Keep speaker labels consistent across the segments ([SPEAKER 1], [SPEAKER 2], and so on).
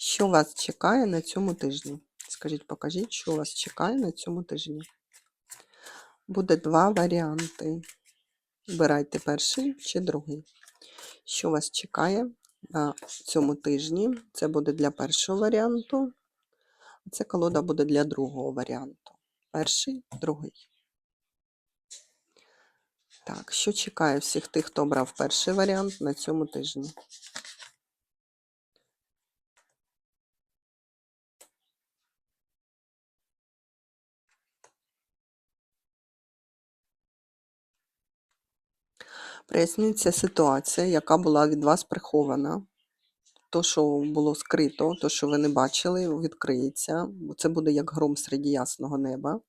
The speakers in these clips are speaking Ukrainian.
[SPEAKER 1] Що вас чекає на цьому тижні? Скажіть, покажіть, що вас чекає на цьому тижні. Буде два варіанти. Вибирайте перший чи другий. Що вас чекає на цьому тижні? Це буде для першого варіанту. Це колода буде для другого варіанту. Перший, другий. Так, що чекає всіх тих, хто обрав перший варіант на цьому тижні? Прояснюється ситуація, яка була від вас прихована. То, що було скрито, то, що ви не бачили, відкриється. Це буде як гром серед ясного неба.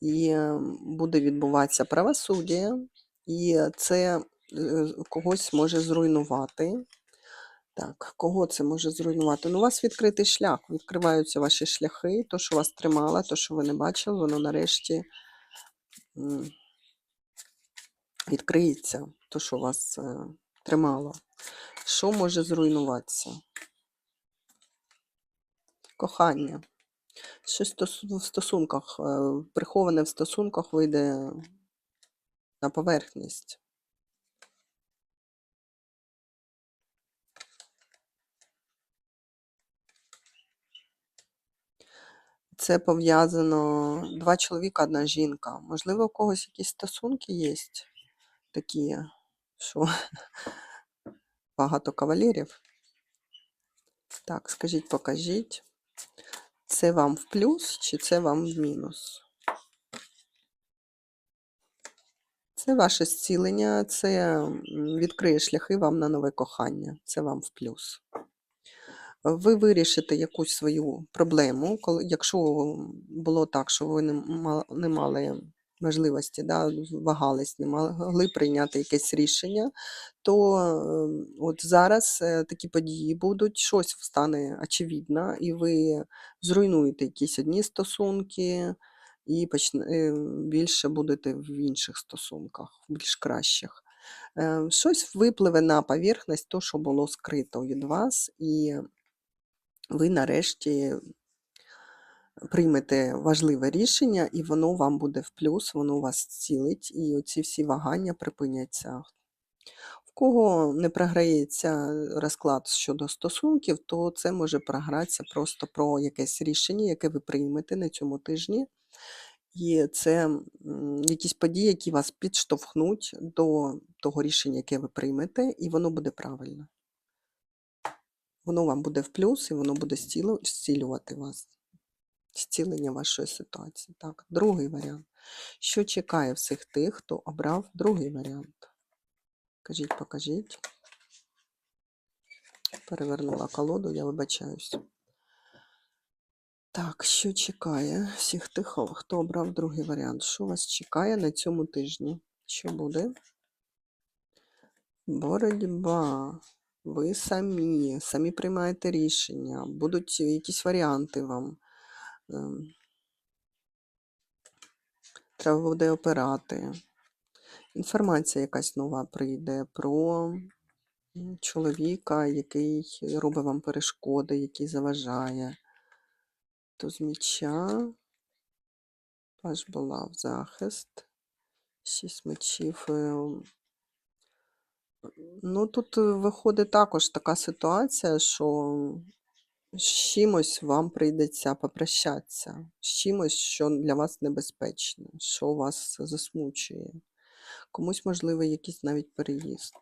[SPEAKER 1] І е, буде відбуватися правосуддя, і це е, когось може зруйнувати. Так, кого це може зруйнувати? Ну, у вас відкритий шлях, відкриваються ваші шляхи, то, що вас тримало, то, що ви не бачили, воно нарешті відкриється, то, що вас е, тримало. Що може зруйнуватися? Кохання. Щось в стосунках, е, приховане в стосунках вийде на поверхність. Це пов'язано два чоловіка, одна жінка. Можливо, у когось якісь стосунки є такі, що багато кавалерів. Так, скажіть, покажіть. Це вам в плюс чи це вам в мінус? Це ваше зцілення, це відкриє шляхи вам на нове кохання. Це вам в плюс. Ви вирішите якусь свою проблему, якщо було так, що ви не ма- не мали можливості, да, вагались, не могли прийняти якесь рішення, то е, от зараз е, такі події будуть, щось стане очевидно, і ви зруйнуєте якісь одні стосунки, і почне, е, більше будете в інших стосунках, більш кращих. Е, Щось випливе на поверхність, то, що було скрито від вас, і ви нарешті приймете важливе рішення, і воно вам буде в плюс, воно вас зцілить, і оці всі вагання припиняться. В кого не програється розклад щодо стосунків, то це може програтися просто про якесь рішення, яке ви приймете на цьому тижні. І це якісь події, які вас підштовхнуть до того рішення, яке ви приймете, і воно буде правильно. Воно вам буде в плюс, і воно буде зцілю- зцілювати вас. Зцілення вашої ситуації. Так, другий варіант. Що чекає всіх тих, хто обрав другий варіант? Кажіть, покажіть. Перевернула колоду, я вибачаюсь. Так, що чекає всіх тих, хто обрав другий варіант? Що вас чекає на цьому тижні? Що буде? Боротьба. Ви самі, самі приймаєте рішення, будуть якісь варіанти вам. Ем, Треба буде опирати. Інформація якась нова прийде про чоловіка, який робить вам перешкоди, який заважає. То з меча, паж була в захист, шість мечів. ем, Ну, тут е, виходить також така ситуація, що з чимось вам прийдеться попрощатися, з чимось, що для вас небезпечне, що вас засмучує. Комусь, можливо, якийсь навіть переїзд.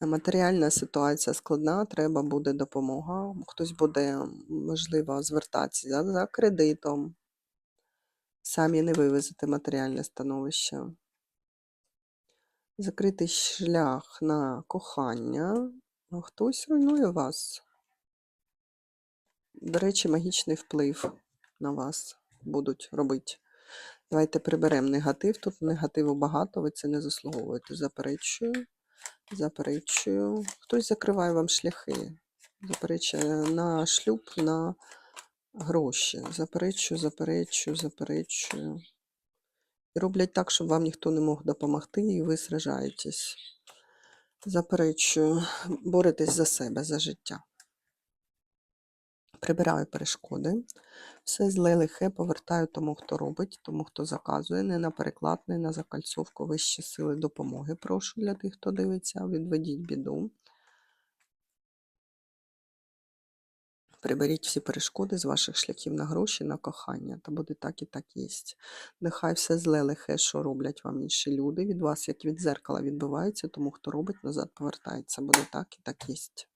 [SPEAKER 1] Матеріальна ситуація складна, треба буде допомога. Хтось буде, можливо, звертатися за, за кредитом. Самі не вивезете матеріальне становище. Закритий шлях на кохання. А Хтось руйнує вас. До речі, магічний вплив на вас будуть робити. Давайте приберемо негатив. Тут негативу багато, ви це не заслуговуєте. Заперечую. Заперечую. Хтось закриває вам шляхи. Заперечує на шлюб, на гроші. Заперечую, заперечую, заперечую. І роблять так, щоб вам ніхто не мог допомогти, і ви сражаєтесь. Заперечую, боретесь за себе, за життя. Прибираю перешкоди. Все зле лихе повертаю тому, хто робить, тому, хто заказує, не на переклад, не на закальцовку. Вищі сили допомоги прошу для тих, хто дивиться. Відведіть біду. Приберіть всі перешкоди з ваших шляхів на гроші, на кохання. Та буде так і так єсть. Нехай все зле лихе, що роблять вам інші люди, від вас, як від зеркала, відбивається, тому хто робить, назад повертається. Буде так і так єсть.